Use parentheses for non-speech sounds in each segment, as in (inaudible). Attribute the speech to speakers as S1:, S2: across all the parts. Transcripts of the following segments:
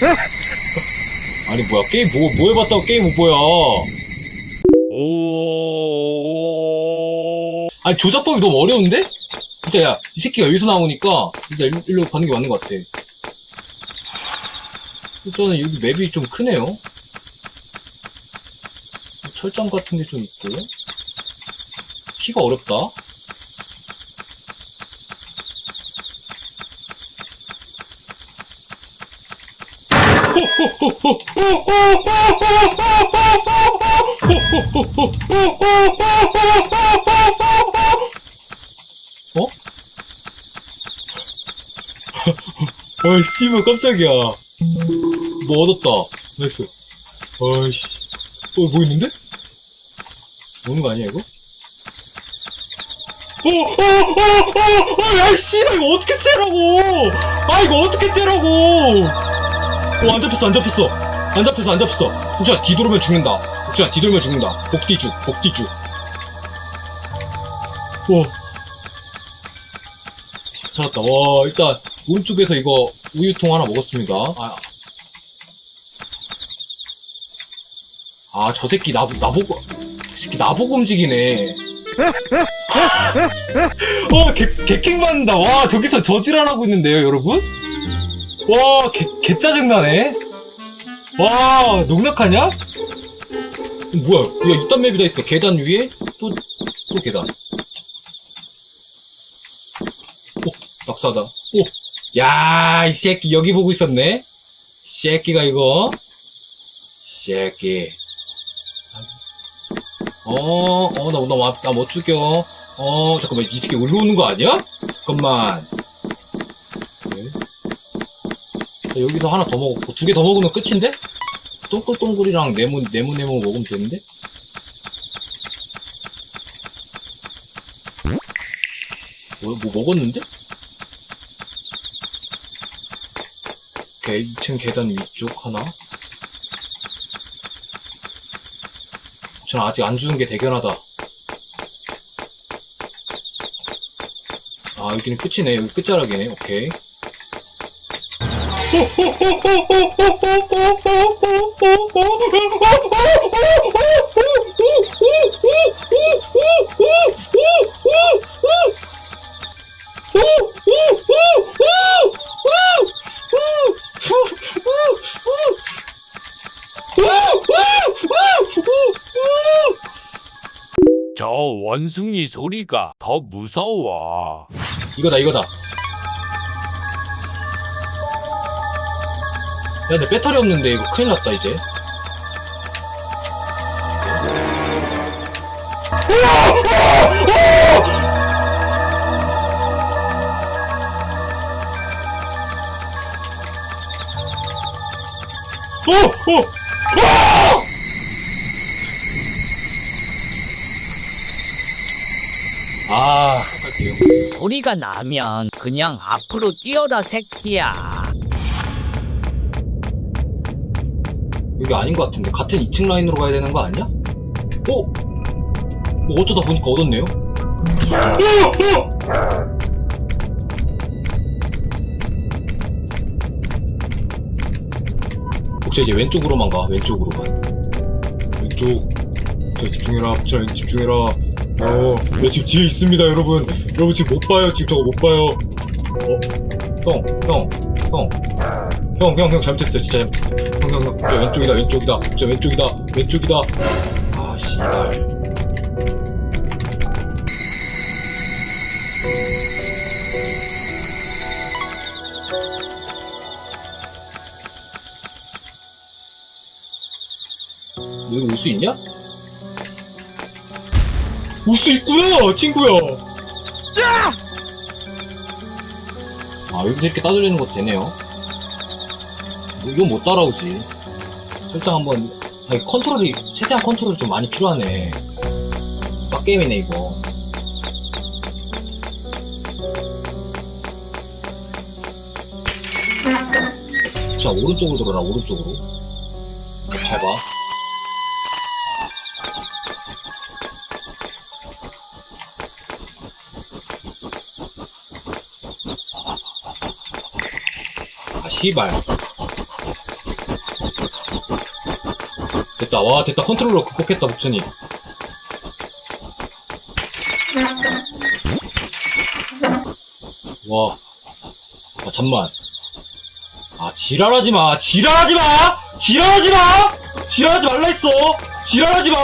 S1: (laughs) 아니 뭐야 게임 뭐, 뭐 해봤다고 게임 못 보여. 아니 조작법이 너무 어려운데? 진짜 야이 새끼가 여기서 나오니까 일단 일로 가는 게 맞는 것 같아. 일단은 여기 맵이 좀 크네요. 철장 같은 게 좀 있고. 키가 어렵다. 어? (laughs) 어이, 씨발, 깜짝이야. 뭐 얻었다. 나이스. 어이씨. 어, 뭐 있는데? 오는 거 아니야, 이거? 어, 어, 씨발, 이거 어떻게 째라고! 아, 이거 어떻게 째라고! 어, 안 잡혔어, 안 잡혔어. 안 잡혔어, 안 잡혔어. 혹시나 뒤돌으면 죽는다. 혹시나 뒤돌면 죽는다. 복뒤죽, 복뒤죽. 와. 살았다. 와, 일단, 오른쪽에서 이거 우유통 하나 먹었습니다. 아, 아, 저 새끼 나, 나보고, 저 새끼 나보고 움직이네. 어, 개, 개킹 받는다. 와, 저기서 저질환하고 있는데요, 여러분? 와, 개, 개 짜증나네. 와, 농락하냐? 어, 뭐야, 야, 이딴 맵이 다 있어. 계단 위에? 또, 또 계단. 오, 낙사다. 오, 야, 이 새끼 여기 보고 있었네. 새끼가 이거. 새끼. 어, 어, 나, 나, 나, 나못 죽여. 어, 잠깐만, 이 새끼 올라오는 거 아니야? 잠깐만. 네. 자, 여기서 하나 더 먹었고, 두 개 더 먹으면 끝인데? 동글동글이랑 네모, 네모, 네모 먹으면 되는데? 뭐, 뭐 먹었는데? 오케이, 2층 계단 위쪽 하나. 전 아직 안 주는 게 대견하다. 아, 여기는 끝이네. 여기 끝자락이네. 오케이.
S2: 저 원숭이 소리가 더 무서워.
S1: 이거다, 이거다. 근데 배터리 없는데 이거 큰일 났다, 이제. 어! 어! 아.
S3: 소리가 나면 그냥 앞으로 뛰어라 새끼야.
S1: 여기 아닌 것 같은데 같은 2층 라인으로 가야 되는 거 아니야? 어? 뭐 어쩌다 보니까 얻었네요? 혹시 이제 왼쪽으로만 가 왼쪽으로만 왼쪽 자 집중해라 자 집중해라 어, 네, 지금 뒤에 있습니다, 여러분. 여러분 지금 못 봐요. 지금 저거 못 봐요. 어, 형, 형, 형. 형, 형, 형, 잘못했어요. 진짜 잘못했어요. 형, 형, 형. 저 왼쪽이다, 왼쪽이다. 저 왼쪽이다, 왼쪽이다. 아, 씨발. 너 여기 올 수 있냐? 올 수 있구나, 친구야. 아, 여기서 이렇게 따돌리는 것도 되네요. 뭐 이건 못 따라오지. 설정 한번, 아니, 컨트롤이, 세세한 컨트롤이 좀 많이 필요하네. 빡게임이네, 이거. 자, 오른쪽으로 돌아라, 오른쪽으로. 잘 봐. 아, 씨발. 됐다, 와, 됐다. 컨트롤러 극복했다, 복천이. 와. 아, 잠만. 아, 지랄하지 마! 지랄하지 마! 지랄하지 마! 지랄하지 말라 했어! 지랄하지 마!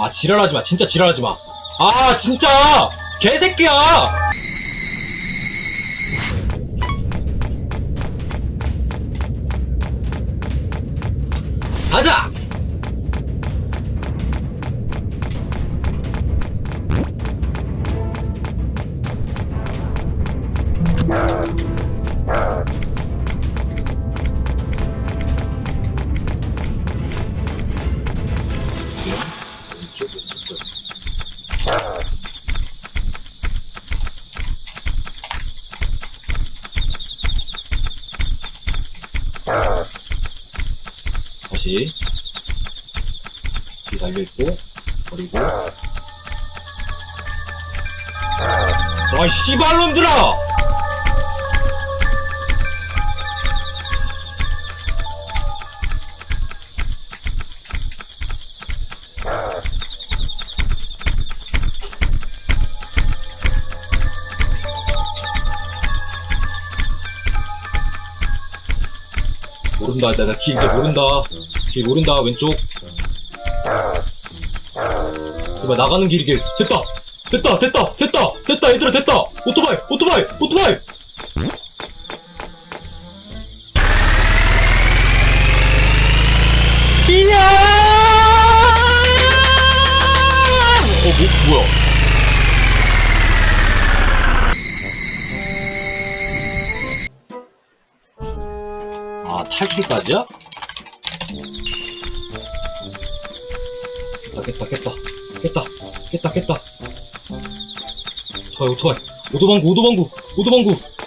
S1: 아, 지랄하지 마. 진짜 지랄하지 마. 아, 진짜! 개새끼야! 다시 뒤 달려있고 버리고. 아 씨발놈들아! 모른다 나길 이제 모른다 길 모른다 왼쪽. 제발 나가는 길이 길 됐다! 됐다 됐다 됐다! 됐다 얘들아 됐다! 오토바이 오토바이 오토바이! 이야! 어 뭐, 뭐야? 아 탈출까지야? 깼다 깼다 깼다 깼다 깼다. 저 오토바이 오도방구 오도방구 오도방구